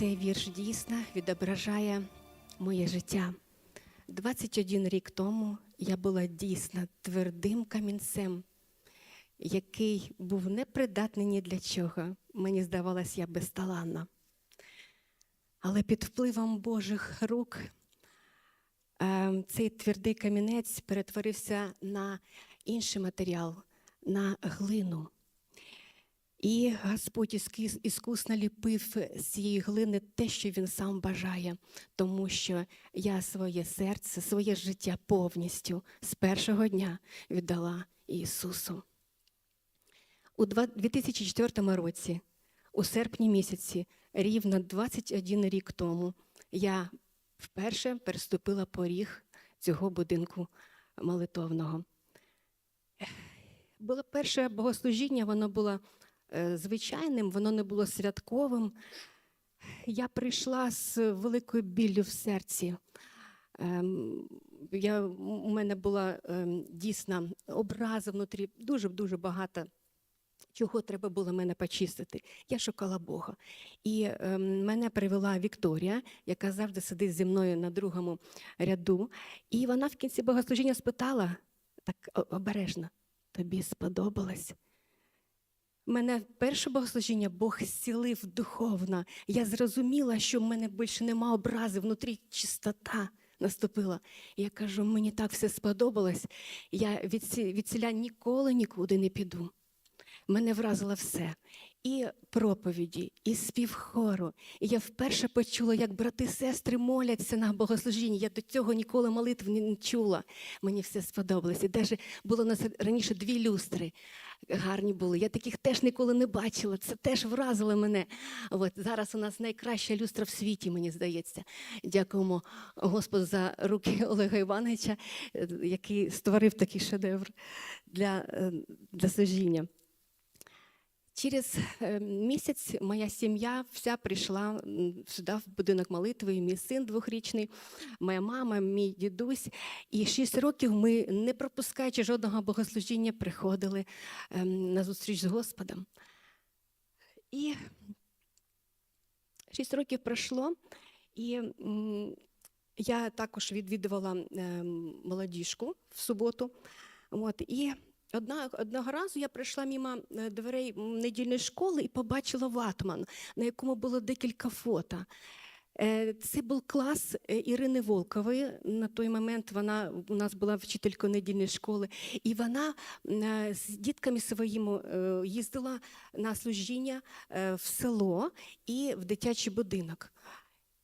Цей вірш дійсно відображає моє життя. 21 рік тому я була дійсно твердим камінцем, який був непридатний ні для чого. Мені здавалось, я безталанна. Але під впливом Божих рук е, цей твердий камінець перетворився на інший матеріал, на глину. І Господь іскусно ліпив з цієї глини те, що він сам бажає, тому що я своє серце, своє життя повністю з першого дня віддала Ісусу. У 2004 році, у серпні місяці, рівно 21 рік тому, я вперше переступила поріг цього будинку молитовного. Було перше богослужіння, воно було звичайним, воно не було святковим. Я прийшла з великою біллю в серці. Ем, Я, у мене була ем, дійсно образа внутрі, дуже-дуже багато чого треба було мене почистити. Я шукала Бога. І ем, мене привела Вікторія, яка завжди сидить зі мною на другому ряду. І вона в кінці богослужіння спитала так обережно: тобі сподобалось? Мене перше богослужіння Бог зцілив духовно. Я зрозуміла, що в мене більше нема образи, внутрі чистота наступила. Я кажу, мені так все сподобалось. Я від, ці- ціля ніколи нікуди не піду. Мене вразило все. І проповіді, і спів хору. І я вперше почула, як брати сестри моляться на богослужінні. Я до цього ніколи молитв не чула. Мені все сподобалось. І навіть було у нас раніше дві люстри гарні були. Я таких теж ніколи не бачила. Це теж вразило мене. От зараз у нас найкраща люстра в світі, мені здається. Дякуємо Господу за руки Олега Івановича, е, який створив такий шедевр для, е, для служіння. Через е, місяць моя сім'я вся прийшла сюди, в будинок молитви, мій син двохрічний, моя мама, мій дідусь. І шість років ми, не пропускаючи жодного богослужіння, приходили ем, на зустріч з Господом. І шість років пройшло, і я також відвідувала ем, молодіжку в суботу. От, і одна, одного разу я прийшла мимо е, дверей недільної школи і побачила ватман, на якому було декілька фото. Е, Це був клас е, Ірини Волкової. На той момент вона у нас була вчителькою недільної школи, і вона з дітками своїми їздила на служіння в село і в дитячий будинок.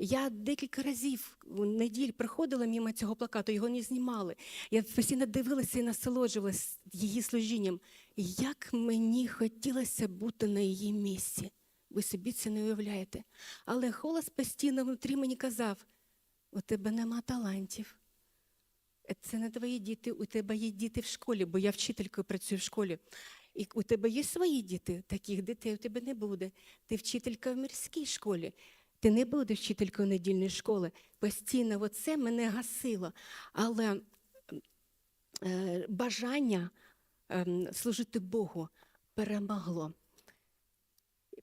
Я декілька разів у неділь приходила мимо цього плакату, його не знімали. Я постійно дивилася і насолоджувалася її служінням. Як мені хотілося бути на її місці. Ви собі це не уявляєте. Але голос постійно внутрі мені казав: у тебе нема талантів. Це не твої діти, у тебе є діти в школі, бо я вчителькою працюю в школі. І у тебе є свої діти, таких дітей у тебе не буде. Ти вчителька в мирській школі. Ти не будеш вчителькою недільної школи. Постійно оце мене гасило. Але е, бажання ем, служити Богу перемогло.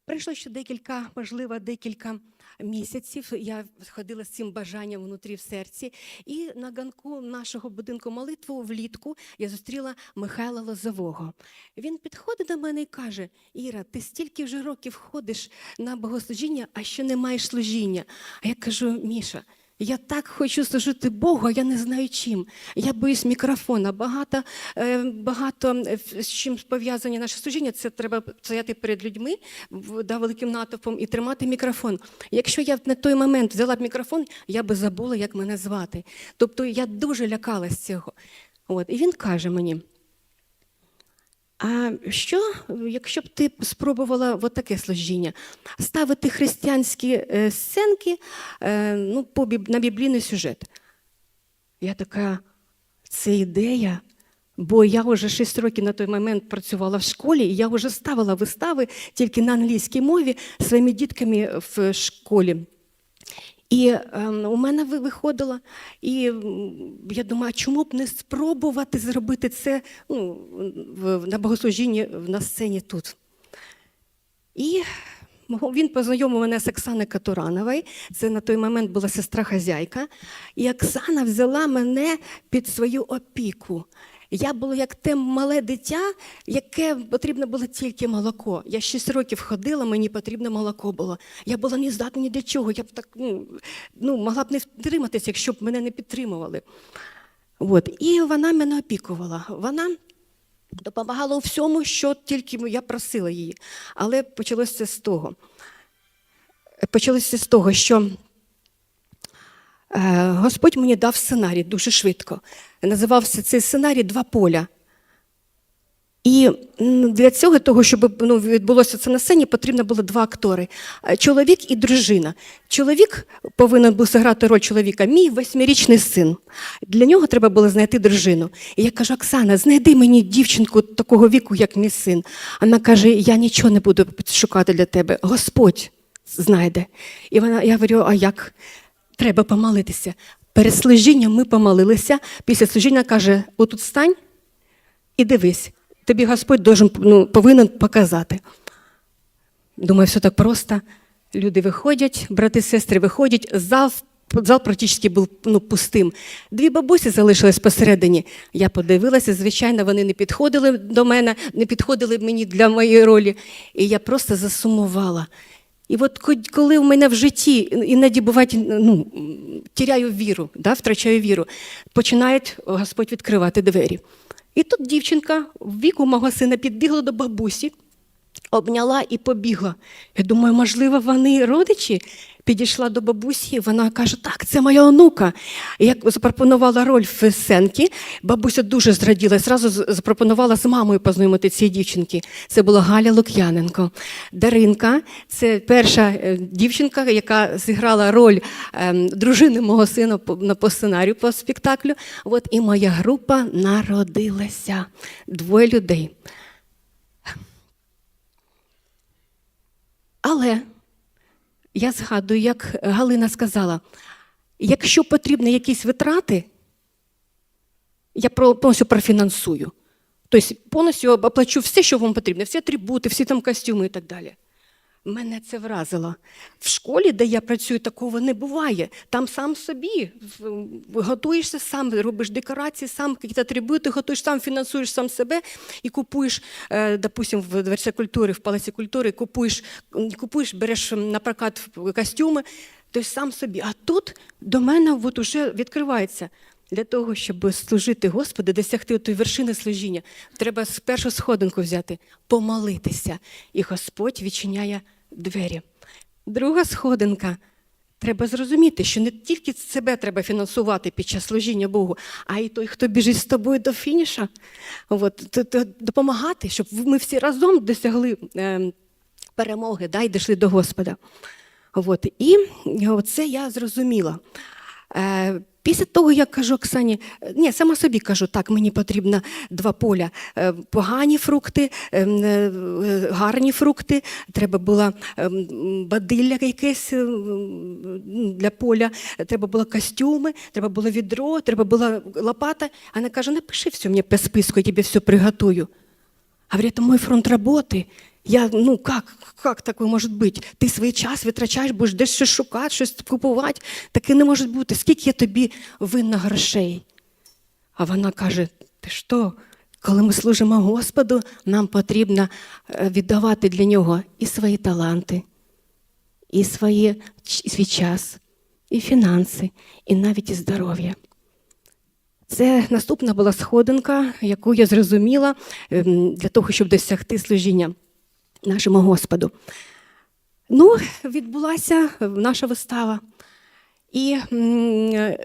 Пройшло ще декілька, можливо, декілька місяців. Я ходила з цим бажанням внутрі в серці. І на ганку нашого будинку молитву влітку я зустріла Михайла Лозового. Він підходить до мене і каже: Іра, ти стільки вже років ходиш на богослужіння, а ще не маєш служіння. А я кажу, Міша. Я так хочу служити Богу, а я не знаю чим. Я боюсь мікрофона. Багато, е, багато е, з чим пов'язані наші служіння, це треба стояти перед людьми да, великим натовпом і тримати мікрофон. Якщо я на той момент взяла б мікрофон, я би забула, як мене звати. Тобто я дуже лякалась цього. От, і він каже мені. А що, якщо б ти спробувала от таке служіння? Ставити християнські е, сценки е, ну, на біблійний сюжет? Я така, це ідея. Бо я вже 6 років на той момент працювала в школі, і я вже ставила вистави тільки на англійській мові своїми дітками в школі. І ем, у мене ви- виходило, і я думаю, чому б не спробувати зробити це ну, на богослужінні на сцені тут? І він познайомив мене з Оксаною Катурановою. Це на той момент була сестра хазяйка. І Оксана взяла мене під свою опіку. Я була як те мале дитя, яке потрібно було тільки молоко. Я 6 років ходила, мені потрібне молоко було. Я була не здатна ні до чого. Я б так ну, ну, могла б не втриматися, якщо б мене не підтримували. От. І вона мене опікувала. Вона допомагала у всьому, що тільки я просила її. Але почалося з того. Почалося з того, що Господь мені дав сценарій дуже швидко. Називався цей сценарій Два поля. І для цього, того, щоб ну, відбулося це на сцені, потрібно було два актори: Е, чоловік і дружина. Чоловік повинен був зіграти роль чоловіка, мій восьмирічний син. Для нього треба було знайти дружину. І я кажу: Оксана, знайди мені дівчинку такого віку, як мій син. Вона каже: Я нічого не буду шукати для тебе. Господь знайде. І вона, я говорю, а як? Треба помолитися. Перед служінням ми помолилися. Після служіння каже: отут стань і дивись, тобі Господь должен, ну, повинен показати. Думаю, все так просто. Люди виходять, брати, сестри виходять, зал, зал практично був ну, пустим. Дві бабусі залишились посередині. Я подивилася, звичайно, вони не підходили до мене, не підходили мені для моєї ролі. І я просто засумувала. І от ко- коли в мене в житті іноді буває, ну, тіряю віру, да, втрачаю віру, починає Господь відкривати двері. І тут дівчинка в віку мого сина підбігла до бабусі, обняла і побігла. Я думаю, можливо, вони родичі. Підійшла до бабусі, вона каже: Так, це моя онука. І як запропонувала роль сценці, бабуся дуже зраділа, зразу запропонувала з мамою познайомити цієї дівчинки. Це була Галя Лук'яненко. Даринка це перша е, дівчинка, яка зіграла роль ем, дружини мого сина по, на- по сценарію по спектаклю. От і моя група народилася. Двоє людей. Але я згадую, як Галина сказала: якщо потрібні якісь витрати, я повністю профінансую. Тобто повністю оплачу все, що вам потрібно, всі атрибути, всі там костюми і так далі. Мене це вразило. В школі, де я працюю, такого не буває. Там сам собі готуєшся сам, робиш декорації, сам якісь атрибути, готуєш сам, фінансуєш сам себе і купуєш, е, допустим, в дверці культури, в палаці культури, купуєш, купуєш, береш на прокат костюми, тобто сам собі. А тут до мене от уже відкривається. Для того, щоб служити Господу, досягти тої вершини служіння, треба з першу сходинку взяти, помолитися. І Господь відчиняє двері. Друга сходинка. Треба зрозуміти, що не тільки себе треба фінансувати під час служіння Богу, а й той, хто біжить з тобою до фініша, от, т- т- допомагати, щоб ми всі разом досягли е, перемоги да, і дійшли до Господа. От. І це я зрозуміла. Е, Після того, я кажу Оксані, е, ні, сама собі кажу, так, мені потрібно два поля. Е, Погані фрукти, е, гарні фрукти, треба було ем, бадилля якесь для поля, треба було костюми, треба було відро, треба була лопата. Вона каже, напиши все мені по списку, я тобі все приготую. Говорю, это мой фронт работы. Я, ну как, как такое може бути? Ти свій час витрачаєш, будеш десь щось шукати, щось купувати. Таке не може бути. Скільки я тобі винна грошей? А вона каже: ти що? Коли ми служимо Господу, нам потрібно е, віддавати для нього і свої таланти, і свої, і свій час, і фінанси, і навіть і здоров'я. Це наступна була сходинка, яку я зрозуміла ем, для того, щоб досягти служіння нашому Господу. Ну, відбулася наша вистава. І е,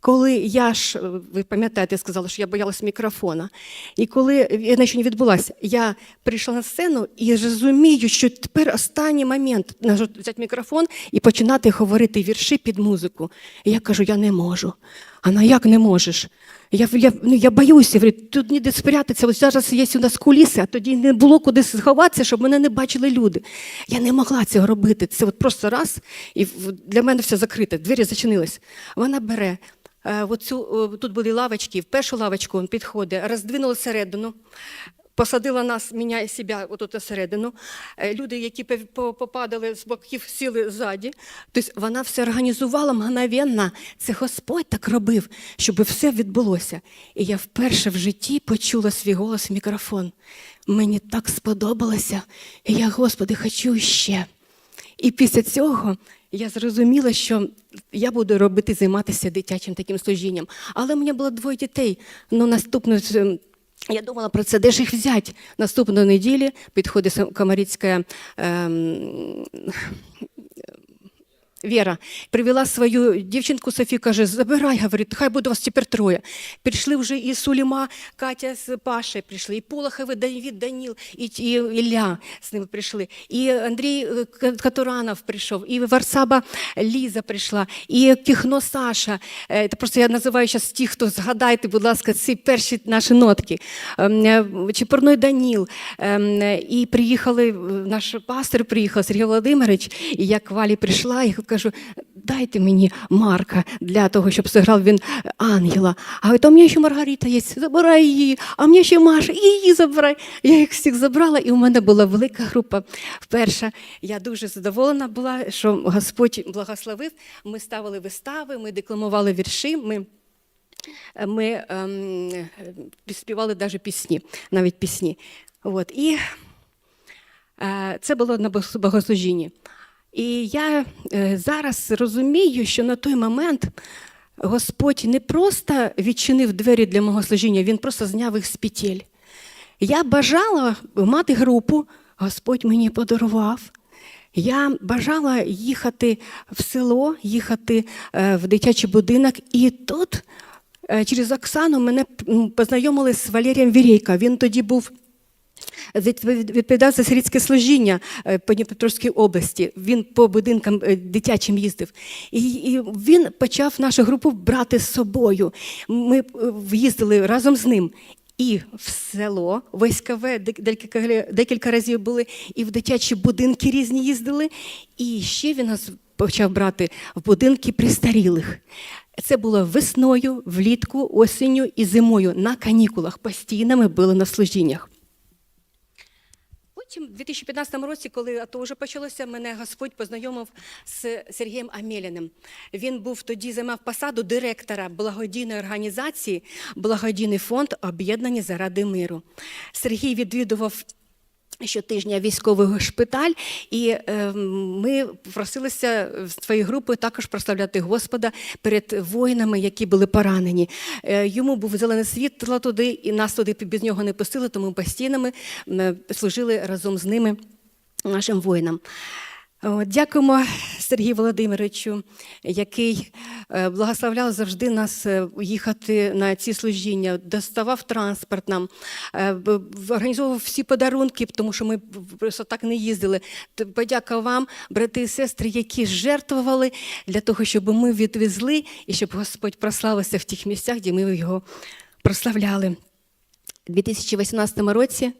коли я ж, ви пам'ятаєте, я сказала, що я боялась мікрофона. І коли вона ще не відбулася, я прийшла на сцену і розумію, що тепер останній момент взяти мікрофон і починати говорити вірші під музику. І я кажу, я не можу. А як не можеш? Я, я, ну, я боюся, говорю, тут ніде спрятатися. Ось зараз є у нас куліси, а тоді не було куди сховатися, щоб мене не бачили люди. Я не могла цього робити. Це от просто раз, і для мене все закрите, двері зачинились. Вона бере. е, Оцю, тут були лавочки, в першу лавочку він підходить, роздвинула середину, посадила нас, мене і себе отут всередину. Е, Люди, які попадали з боків, сіли ззаді. Тобто вона все організувала мгновенно. Це Господь так робив, щоб все відбулося. І я вперше в житті почула свій голос в мікрофон. Мені так сподобалося, і я, Господи, хочу ще. І після цього я зрозуміла, що я буду робити займатися дитячим таким служінням. Але у мене було двоє дітей. Ну, наступну я думала про це, де ж їх взяти. Наступної неділі підходить сам- Комарицька Віра привела свою дівчинку Софію, каже, забирай, говорить, хай буде вас тепер троє. Прийшли вже і Суліма, Катя з Пашею прийшли, і Полоховий, Давід, Даніл, і, і Ілля з ними прийшли, і Андрій е, Катуранов прийшов, і Варсаба Ліза прийшла, і Кіхно Саша. Це просто я називаю зараз ті, хто згадайте, будь ласка, ці перші наші нотки. Ем, е, Чепурной Даніл. Ем, І приїхали, наш пастор приїхав, Сергій Володимирович, і я к Валі прийшла і кажу, дайте мені Марка для того, щоб зіграв він е, ангела. А а у мене ще Маргарита є, забирай її, а мені ще Маша, її забирай. Я їх всіх забрала, і у мене була велика група. Вперше я дуже задоволена була, що Господь благословив. Ми ставили вистави, ми декламували вірші. Ми ми ем, е, співали навіть пісні, навіть пісні. От. І е, це було на богослужінні. І я е, зараз розумію, що на той момент Господь не просто відчинив двері для мого служіння, Він просто зняв їх з петель. Я бажала мати групу, Господь мені подарував. Я бажала їхати в село, їхати е, в дитячий будинок, і тут е, через Оксану мене познайомили з Валерієм Вірейко. Він тоді був відповідав за сирітське служіння е, по Дніпропетровській області. Він по будинкам е, дитячим їздив. І, він почав нашу групу брати з собою. Ми е, в'їздили разом з ним. І в село військове дек- декілька, декілька разів були, і в дитячі будинки різні їздили. І ще він нас почав брати в будинки престарілих. Це було весною, влітку, осінню і зимою на канікулах. Постійно ми були на служіннях. Потім, в 2015 році, коли АТО вже почалося, мене Господь познайомив з Сергієм Амеліним. Він був тоді займав посаду директора благодійної організації Благодійний фонд Об'єднані заради миру. Сергій відвідував. Щотижня військовий шпиталь, і е, ми просилися з своєю групою також прославляти Господа перед воїнами, які були поранені. Е, йому був зелене світло туди, і нас туди без нього не пустили, тому постійно ми служили разом з ними нашим воїнам. Дякуємо Сергію Володимировичу, який е, благословляв завжди нас е, їхати на ці служіння, доставав транспорт нам, е, організовував всі подарунки, тому що ми просто так не їздили. Подяка вам, брати і сестри, які жертвували для того, щоб ми відвезли і щоб Господь прославився в тих місцях, де ми його прославляли. У 2018 році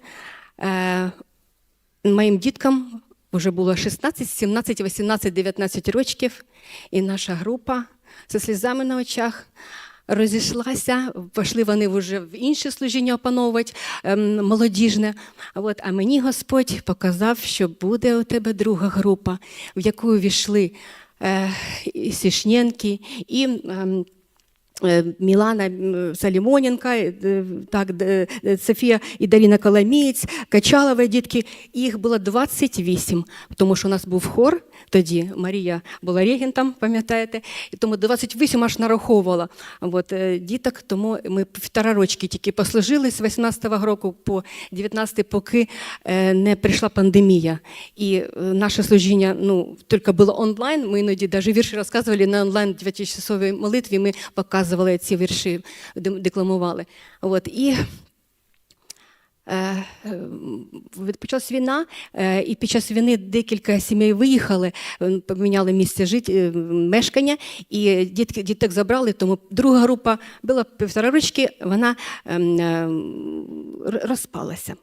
моїм діткам вже було 16, 17, 18, 19 років, і наша група зі слізами на очах розійшлася. Пішли вони вже в інше служіння опановувати, ем, молодіжне. От, а мені Господь показав, що буде у тебе друга група, в яку війшли е, і Сішненки, і е, Мілана м, Салімоненка, е, так, е, Софія і Даріна Коломієць, Качалова дітки. Їх було 28, тому що у нас був хор. Тоді Марія була регентом, пам'ятаєте, і тому 28 аж нараховувала от, е, діток, тому ми півтора рочки тільки послужили з 18-го року по 19 поки е, не прийшла пандемія. І е, наше служіння ну, тільки було онлайн, ми іноді навіть вірші розказували на онлайн 9-часовій молитві, ми показували ці вірші, декламували. От, і Е, е, Почалась війна, е, і під час війни декілька сімей виїхали, поміняли місце жит... е, мешкання, і дітки, діток забрали, тому друга група була півтора рочки, вона ем, ем, розпалася.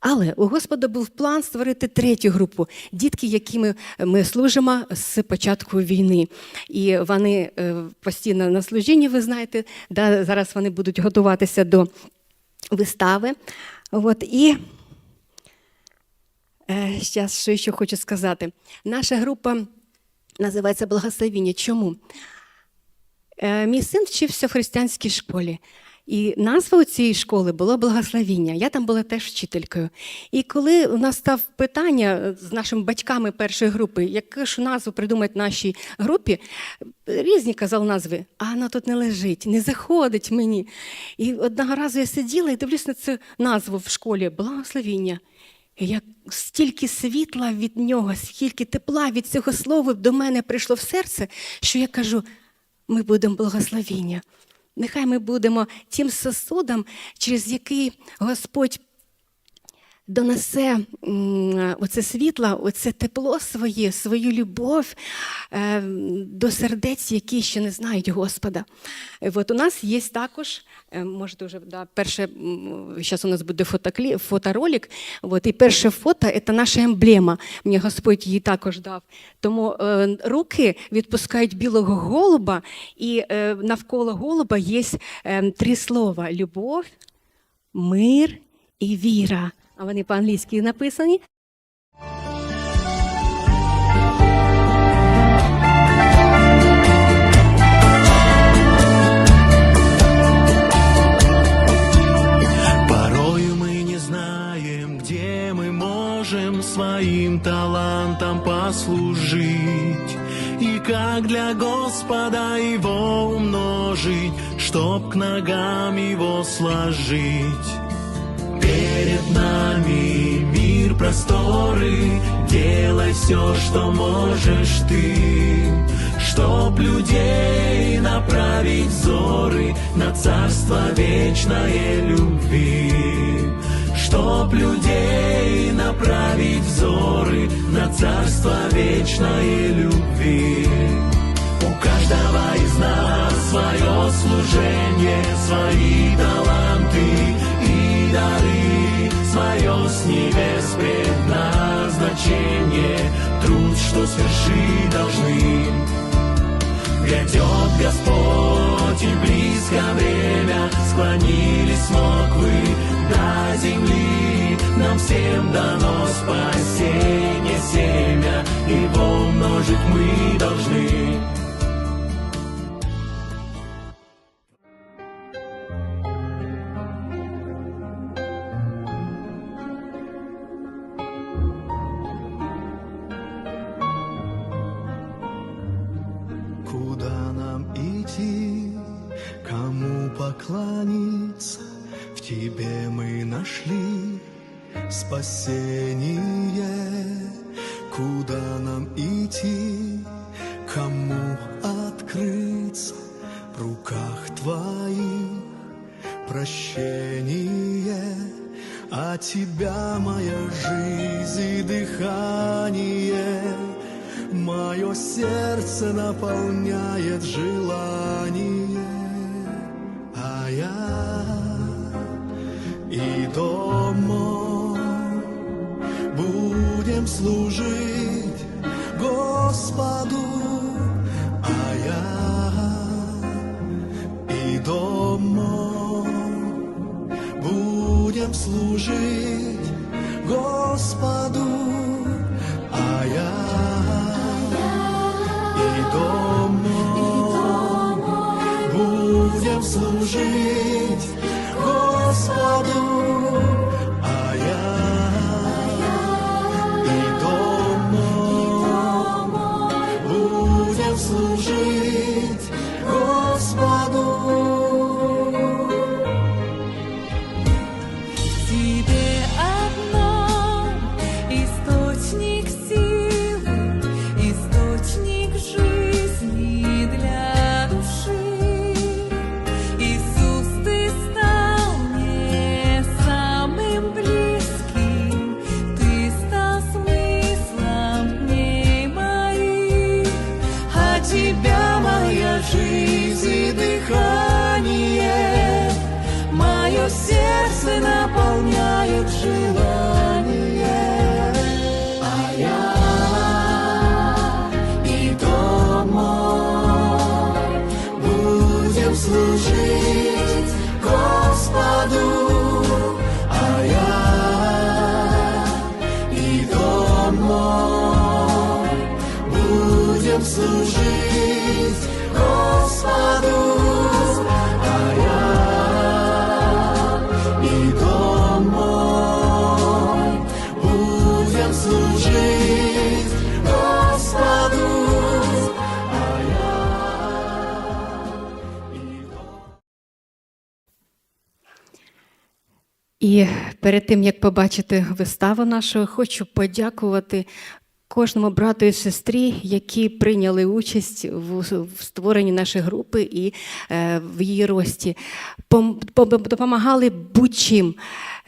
Але у Господа був план створити третю групу дітки, якими ми служимо з початку війни. І вони е, постійно на служінні, ви знаєте, да, зараз вони будуть готуватися до вистави. От, і е, зараз, що ще хочу сказати. Наша група називається Благословіння. Чому? Е, мій син вчився в християнській школі. І назва цієї школи було благословіння. Я там була теж вчителькою. І коли у нас став питання з нашими батьками першої групи, яку ж назву придумати нашій групі, різні казали назви, а вона тут не лежить, не заходить мені. І одного разу я сиділа і дивлюсь на цю назву в школі благословіння. І як стільки світла від нього, скільки тепла від цього слова до мене прийшло в серце, що я кажу: ми будемо благословіння. Нехай ми будемо тим сосудом, через який Господь донесе оце світло, оце тепло своє, свою любов е, до сердець, які ще не знають Господа. От у нас є також, е, можете вже да, перше, зараз у нас буде фотоклі, фоторолик. От, і перше фото це наша емблема. Мені Господь її також дав. Тому е, руки відпускають білого голуба, і навколо голуба є три слова: любов, мир і віра. А вони по-англійськи написані. Своим талантом послужить. И как для Господа его умножить, чтоб к ногам его сложить. Перед нами мир просторы, делай все, что можешь ты, чтоб людей направить взоры на царство вечной любви. Чтоб людей направить взоры на царство вечной любви. У каждого из нас свое служение, свои таланты свое с небес предназначение, труд, что свершить должны. Грядет Господь и близко время, склонились смоквы до земли. Нам всем дано спасение семя, его умножить мы должны. Спасение. Куда нам идти, кому открыться? В руках твоих прощение. А тебя моя жизнь и дыхание, мое сердце наполняет желание, а я и дома будем служить Господу, а я и дома будем служить Господу, а я и дома будем служить служить Господу, а я І перед тим як побачити виставу нашу, хочу подякувати кожному брату і сестрі, які прийняли участь в, створенні нашої групи і е, в її рості. Пом, пом- допомагали будь-чим.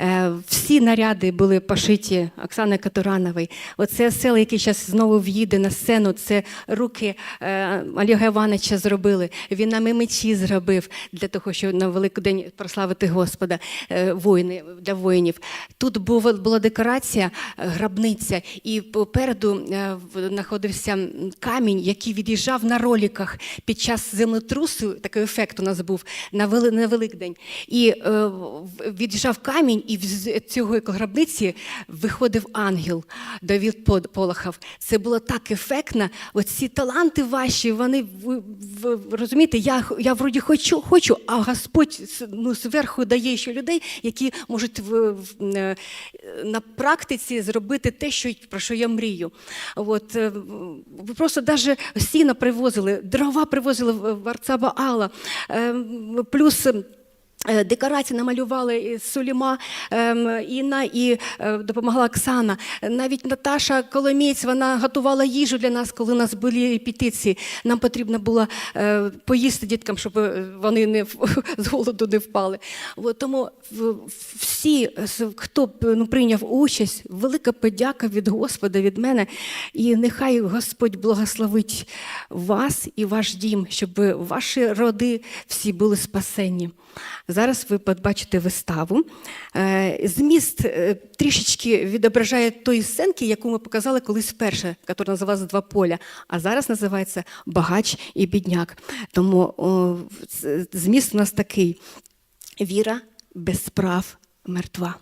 Е, всі наряди були пошиті Оксани Катуранової. Оце села, який зараз знову в'їде на сцену, це руки е, Олега Івановича зробили. Він нам і мечі зробив для того, щоб на Великдень прославити Господа е, воїни, для воїнів. Тут була декорація, грабниця, і попереду знаходився камінь, який від'їжджав на роліках під час землетрусу. Такий ефект у нас був на, Великдень. І від'їжджав камінь, і з цього гробниці виходив ангел Давід Полохов. Це було так ефектно. Оці таланти ваші, вони ви, розумієте, я, я вроді хочу, хочу, а Господь ну, зверху дає ще людей, які можуть в, в, е, на практиці зробити те, що, про що я мрію. От, е, ви просто навіть сіна привозили, дрова привозили в в Арцаба-Алла, е, плюс. Е, Декорації намалювали і Суліма ем, Інна і е, допомогла Оксана. Навіть Наташа Коломієць вона готувала їжу для нас, коли у нас були репетиції. Нам потрібно було е, поїсти діткам, щоб вони не з голоду не впали. Тому всі, хто ну, прийняв участь, велика подяка від Господа, від мене. І нехай Господь благословить вас і ваш дім, щоб ваші роди всі були спасені. Зараз ви побачите виставу. Е, Зміст е, трішечки відображає тої сценки, яку ми показали колись вперше, яка називалася Два поля, а зараз називається Багач і бідняк. Тому о, зміст у нас такий: віра без справ мертва.